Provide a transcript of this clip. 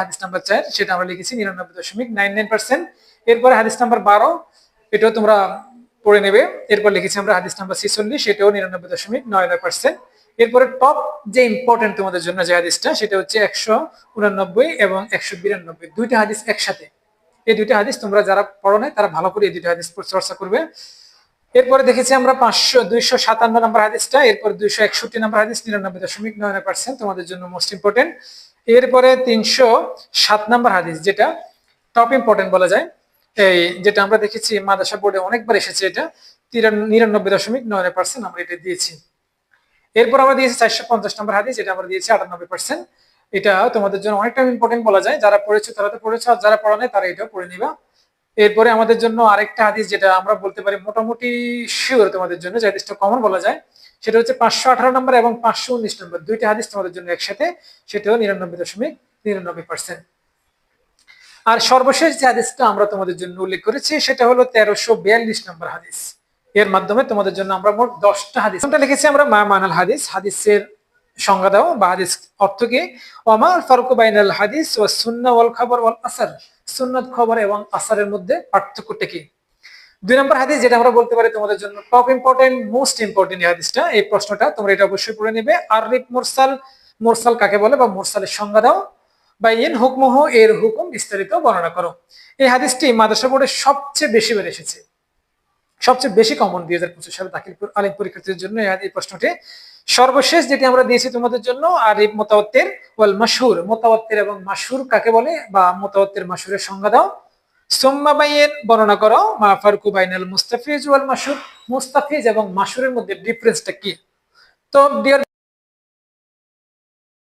হাদিস নাম্বার চার, সেটা আমরা লিখেছি নিরানব্বই দশমিক নাইন এরপরে হাদিস নাম্বার বারো, এটাও তোমরা পড়ে নেবে। এরপর লিখেছি আমরা হাদিস নাম্বার ছিচল্লিশ সেটাও নিরানব্বই দশমিক নয় এরপরে টপ যে ইম্পর্টেন্ট তোমাদের জন্য যে হাদিসটা, সেটা হচ্ছে একশো উনানব্বই এবং একশো বিরানব্বই। দুইটা হাদিস একসাথে। এই দুইটা হাদিস তোমরা যারা পড়ো নাই, তারা ভালো করে এই দুইটা হাদিস চর্চা করবে। এরপরে দেখেছি আমরা পাঁচশো, দুইশো সাতান্ন নম্বর হাদিসটা, এরপর দুইশো একষট্টি নম্বর হাদিস, নিরানব্বই দশমিক নয় পার্সেন্ট তোমাদের জন্য মোস্ট ইম্পর্টেন্ট এরপরে তিনশো সাত নম্বর হাদিস, যেটা টপ ইম্পর্টেন্ট বলা যায়। এই যেটা আমরা দেখেছি, মাদ্রাসা বোর্ডে অনেকবার এসেছে এটা। নিরানব্বই দশমিক নয় পার্সেন্ট আমরা এটা দিয়েছি। এরপর আমরা দিয়েছি চারশো পঞ্চাশ নম্বর হাদিস, যেটা আমরা দিয়েছি আটানব্বই পার্সেন্ট এটা তোমাদের জন্য অনেকটা ইম্পর্টেন্ট বলা যায়। যারা পড়েছো, তারা তো পড়েছো, আর যারা পড়া নাই, তারা এটাও পড়ে নিবা। এরপরে আমাদের জন্য আরেকটা হাদিস, যেটা আমরা বলতে পারি মোটামুটি শিওর তোমাদের জন্য, যে হাদিসটা কমন বলা যায়। সেটা হচ্ছে পাঁচশো আঠারো নম্বর এবং পাঁচশো উনিশ নম্বর। দুইটা হাদিস তোমাদের জন্য একসাথে সেটাও নিরানব্বই দশমিক নিরানব্বই পার্সেন্ট আর সর্বশেষ যে হাদিসটা আমরা তোমাদের জন্য উল্লেখ করেছি, সেটা হলো তেরোশো বিয়াল্লিশ নম্বর হাদিস। এর মাধ্যমে তোমাদের জন্য আমরা মোট দশটা হাদিস। লিখেছি আমরা? মা মানাল হাদিস। হাদিসের সংজ্ঞা দাও। বা হাদিস অর্থ কি? ওমাল ফারুকু বাইনাল হাদিস ও সুন্না ওয়াল খবর ওয়াল আসার। সুন্নাত খবর এবং আসারের মধ্যে পার্থক্যটা কি? দুই নম্বর হাদিস যেটা আমরা বলতে পারি তোমাদের জন্য টপ ইম্পর্টেন্ট মোস্ট ইম্পর্টেন্ট হাদিসটা, এই প্রশ্নটা তোমরা এটা অবশ্যই পড়ে নেবে। আর রিপ মোরসাল মোরসাল কাকে বলে বা মোরসালের সংজ্ঞা দাও। বা ইন হুকমহ, এর হুকুম বিস্তারিত বর্ণনা করো। এই হাদিসটি মাদ্রাসা বোর্ডে সবচেয়ে বেশি বার এসেছে। সবচেয়ে বেশি কমন দুই হাজার পঁচিশ সালে দাখিল আলিম পরীক্ষার্থীদের জন্য এই প্রশ্নটি। সর্বশেষ যেটি আমরা দিয়েছি তোমাদের জন্য আর মোতাবত্তের ওয়াল মাসুর মোতাবত্তের এবং মাসুর কাকে বলে? বা মোতাবত্তের মাসুরের সংজ্ঞা দাও। সোম্মা বাইয়ের বর্ণনা করো, মা ফারুকু বাইনাল মুস্তাফিজ ওয়াল মাসুর মুস্তাফিজ এবং মাসুরের মধ্যে ডিফারেন্সটা কি? তো ডিয়ার